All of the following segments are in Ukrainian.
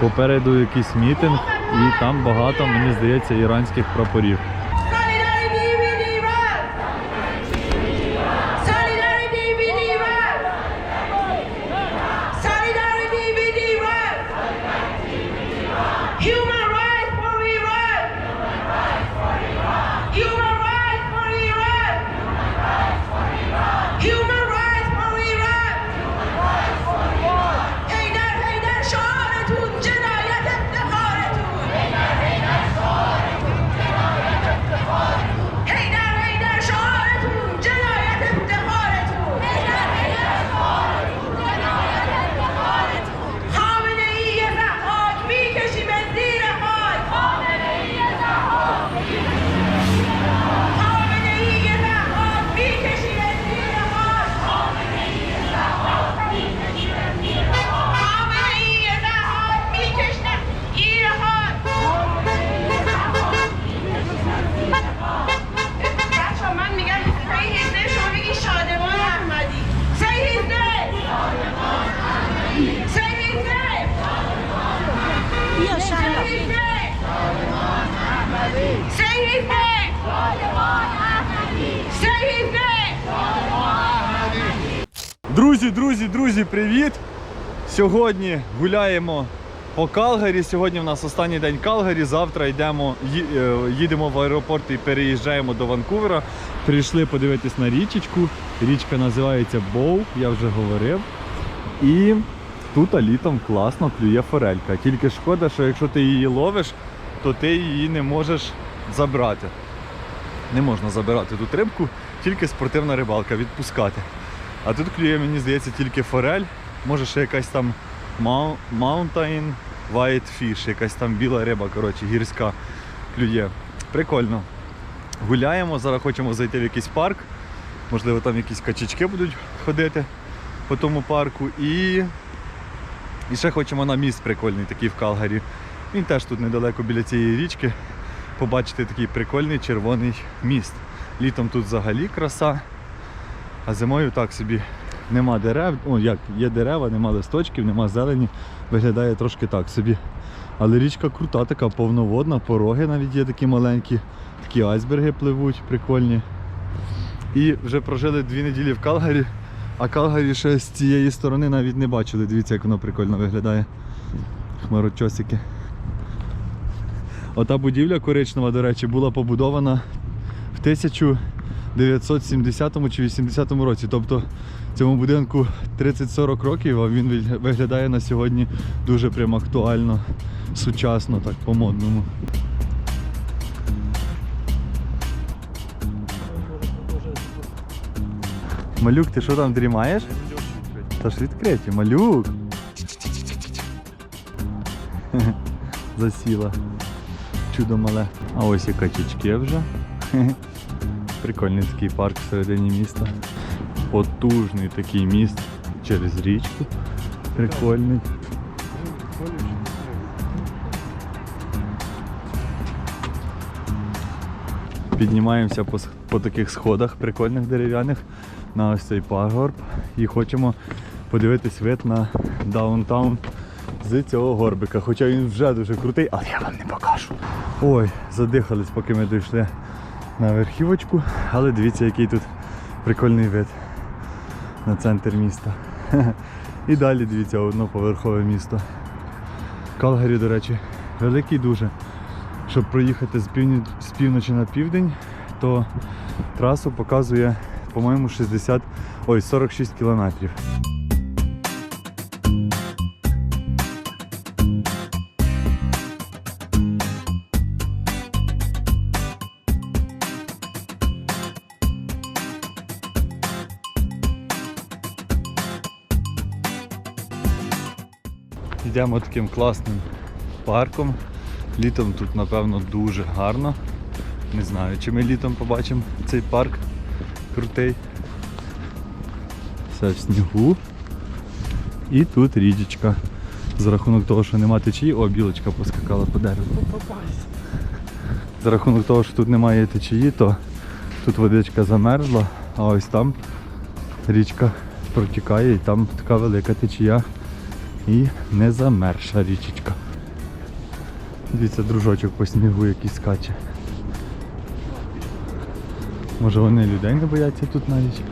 Попереду якийсь мітинг, і там багато, мені здається, іранських прапорів. Друзі, друзі, друзі, привіт! Сьогодні гуляємо по Калгарі. Сьогодні в нас останній день Калгарі. Завтра йдемо, е, їдемо в аеропорт і переїжджаємо до Ванкувера. Прийшли подивитись на річечку. Річка називається Боу, я вже говорив. І тут літом класно клює форелька. Тільки шкода, що якщо ти її ловиш, то ти її не можеш забрати. Не можна забирати тут рибку, тільки спортивна рибалка, відпускати. А тут клює, мені здається, тільки форель, може ще якась там Mountain White Fish, якась там біла риба, коротше, гірська клює. Прикольно. Гуляємо, зараз хочемо зайти в якийсь парк. Можливо, там якісь качечки будуть ходити по тому парку. І, і ще хочемо на міст прикольний, такий в Калгарі. Він теж тут недалеко біля цієї річки. Побачити такий прикольний червоний міст. Літом тут взагалі краса. А зимою так собі нема дерев, о, як є дерева, нема листочків, нема зелені, виглядає трошки так собі. Але річка крута, така повноводна, пороги навіть є такі маленькі, такі айсберги пливуть, прикольні. І вже прожили дві неділі в Калгарі, а Калгарі ще з цієї сторони навіть не бачили. Дивіться, як воно прикольно виглядає. Хмарочосики. Ота будівля коричнева, до речі, була побудована в 1970 чи 80 році. Тобто цьому будинку 30-40 років, а він виглядає на сьогодні дуже прям актуально, сучасно, так по-модному. Малюк, ти що там дрімаєш? Та ж відкриті, малюк. Засіла. Чудо мале. А ось і качечки вже. Прикольний такий парк всередині міста. Потужний такий міст через річку. Прикольний. Піднімаємося по, по таких сходах прикольних дерев'яних на ось цей пагорб і хочемо подивитись вид на даунтаун з цього горбика. Хоча він вже дуже крутий, але я вам не покажу. Ой, задихались, поки ми дійшли на верхівочку, але дивіться, який тут прикольний вид на центр міста. І далі дивіться одноповерхове місто. Калгарі, до речі, великий дуже. Щоб проїхати з, півні... з півночі на південь, то трасу показує, по-моєму, 60, ой, 46 кілометрів. Йдемо таким класним парком. Літом тут, напевно, дуже гарно. Не знаю, чи ми літом побачимо цей парк крутий. Все в снігу. І тут річечка. За рахунок того, що нема течії, о, білочка поскакала по дереву. За рахунок того, що тут немає течії, то тут водичка замерзла, а ось там річка протікає і там така велика течія і не замерша річечка. Дивіться, дружочок по снігу якийсь скаче. Може вони людей не бояться тут навіть.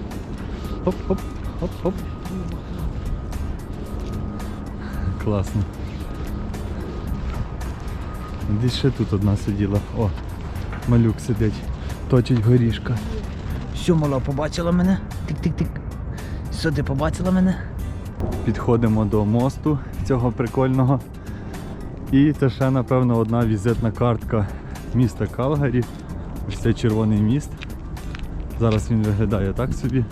Хоп-хоп, хоп-хоп. Класно. Десь ще тут одна сиділа. О, малюк сидить. Точить горішка. Що, мала, побачила мене? Тик-тик-тик. Що, ти побачила мене? Підходимо до мосту цього прикольного. І це ще, напевно, одна візитна картка міста Калгарі. Ось цей червоний міст. Зараз він виглядає так собі.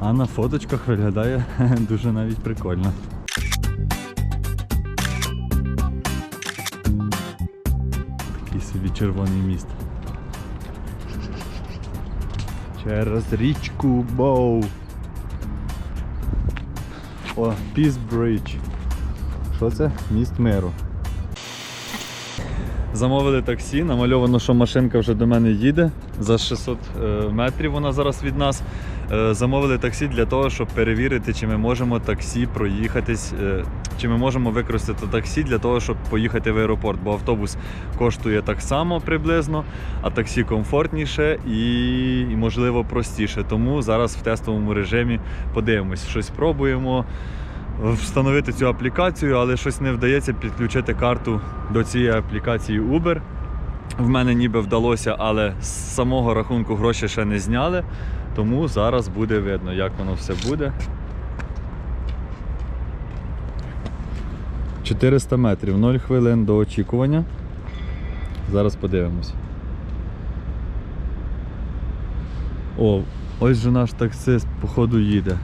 А на фоточках виглядає дуже навіть прикольно. Такий собі червоний міст. Через річку Боу. О, Peace Bridge. Що це? Міст миру. Замовили таксі, намальовано, що машинка вже до мене їде. За 600 е, метрів вона зараз від нас. Е, Замовили таксі для того, щоб перевірити, чи ми можемо таксі проїхатись, е, чи ми можемо використати таксі для того, щоб поїхати в аеропорт. Бо автобус коштує так само приблизно, а таксі комфортніше і, і можливо простіше. Тому зараз в тестовому режимі подивимось, щось пробуємо встановити цю аплікацію, але щось не вдається підключити карту до цієї аплікації Uber. В мене ніби вдалося, але з самого рахунку гроші ще не зняли. Тому зараз буде видно, як воно все буде. 400 метрів, 0 хвилин до очікування. Зараз подивимось. О, ось же наш таксист, походу, їде.